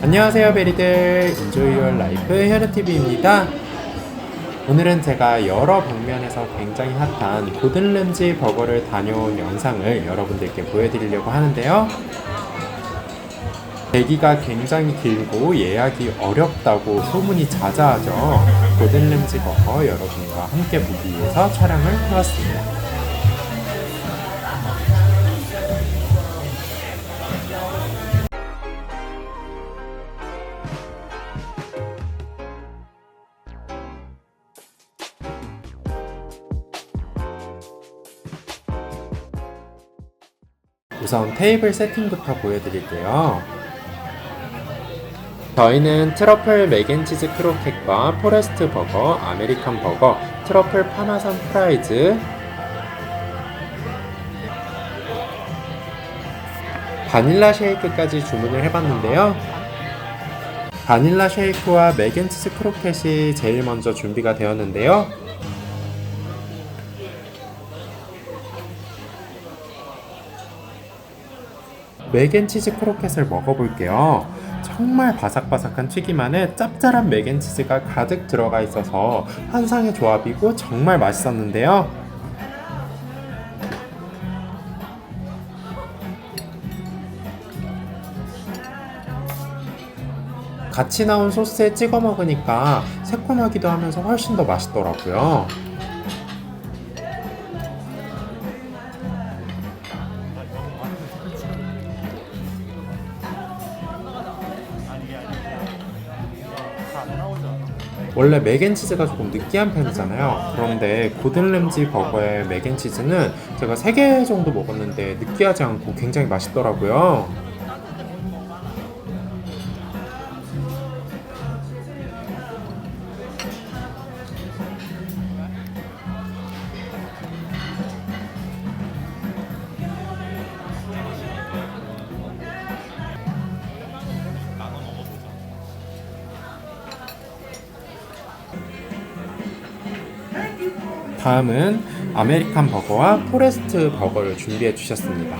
안녕하세요 베리들. 인조이 유얼 라이프 혈흔TV입니다. 오늘은 제가 여러 방면에서 굉장히 핫한 고든 램지 버거를 다녀온 영상을 여러분들께 보여드리려고 하는데요. 대기가 굉장히 길고 예약이 어렵다고 소문이 자자하죠. 고든 램지 버거 여러분과 함께 보기 위해서 촬영을 해왔습니다 우선 테이블 세팅부터 보여드릴게요. 저희는 트러플 맥앤치즈 크로켓과 포레스트 버거, 아메리칸 버거, 트러플 파마산 프라이즈, 바닐라 쉐이크까지 주문을 해봤는데요. 바닐라 쉐이크와 맥앤치즈 크로켓이 제일 먼저 준비가 되었는데요. 맥앤치즈 크로켓을 먹어볼게요. 정말 바삭바삭한 튀김 안에 짭짤한 맥앤치즈가 가득 들어가 있어서 환상의 조합이고 정말 맛있었는데요. 같이 나온 소스에 찍어 먹으니까 새콤하기도 하면서 훨씬 더 맛있더라고요. 원래 맥앤치즈가 조금 느끼한 편이잖아요. 그런데 고든 램지 버거의 맥앤치즈는 제가 3개 정도 먹었는데 느끼하지 않고 굉장히 맛있더라고요. 다음은 아메리칸 버거와 포레스트 버거를 준비해 주셨습니다.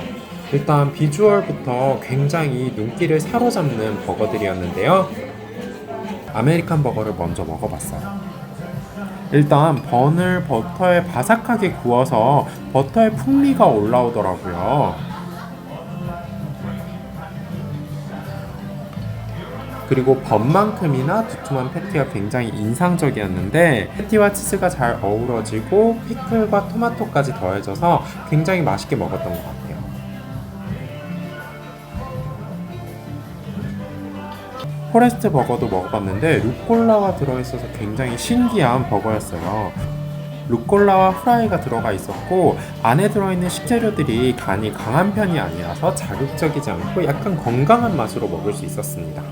일단 비주얼부터 굉장히 눈길을 사로잡는 버거들이었는데요. 아메리칸 버거를 먼저 먹어봤어요. 일단 번을 버터에 바삭하게 구워서 버터의 풍미가 올라오더라고요. 그리고 번만큼이나 두툼한 패티가 굉장히 인상적이었는데 패티와 치즈가 잘 어우러지고 피클과 토마토까지 더해져서 굉장히 맛있게 먹었던 것 같아요. 포레스트 버거도 먹어봤는데 루꼴라가 들어있어서 굉장히 신기한 버거였어요. 루꼴라와 프라이가 들어가 있었고 안에 들어있는 식재료들이 간이 강한 편이 아니라서 자극적이지 않고 약간 건강한 맛으로 먹을 수 있었습니다.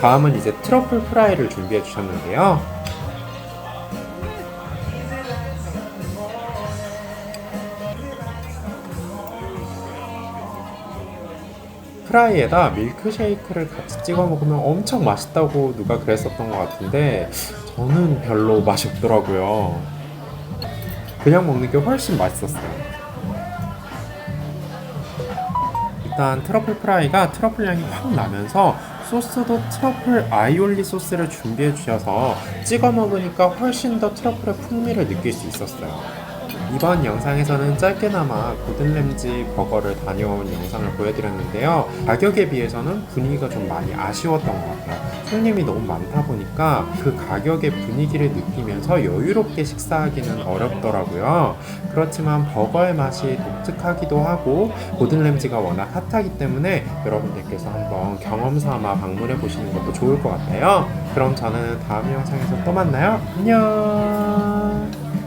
다음은 이제 트러플 프라이를 준비해 주셨는데요. 프라이에다 밀크쉐이크를 같이 찍어 먹으면 엄청 맛있다고 누가 그랬었던 것 같은데 저는 별로 맛이 없더라고요. 그냥 먹는 게 훨씬 맛있었어요. 일단 트러플 프라이가 트러플 향이 확 나면서 소스도 트러플 아이올리 소스를 준비해 주셔서 찍어 먹으니까 훨씬 더 트러플의 풍미를 느낄 수 있었어요. 이번 영상에서는 짧게나마 고든 램지 버거를 다녀온 영상을 보여드렸는데요. 가격에 비해서는 분위기가 좀 많이 아쉬웠던 것 같아요. 손님이 너무 많다 보니까 그 가격의 분위기를 느끼면서 여유롭게 식사하기는 어렵더라고요. 그렇지만 버거의 맛이 독특하기도 하고 고든 램지가 워낙 핫하기 때문에 여러분들께서 한번 경험 삼아 방문해 보시는 것도 좋을 것 같아요. 그럼 저는 다음 영상에서 또 만나요. 안녕!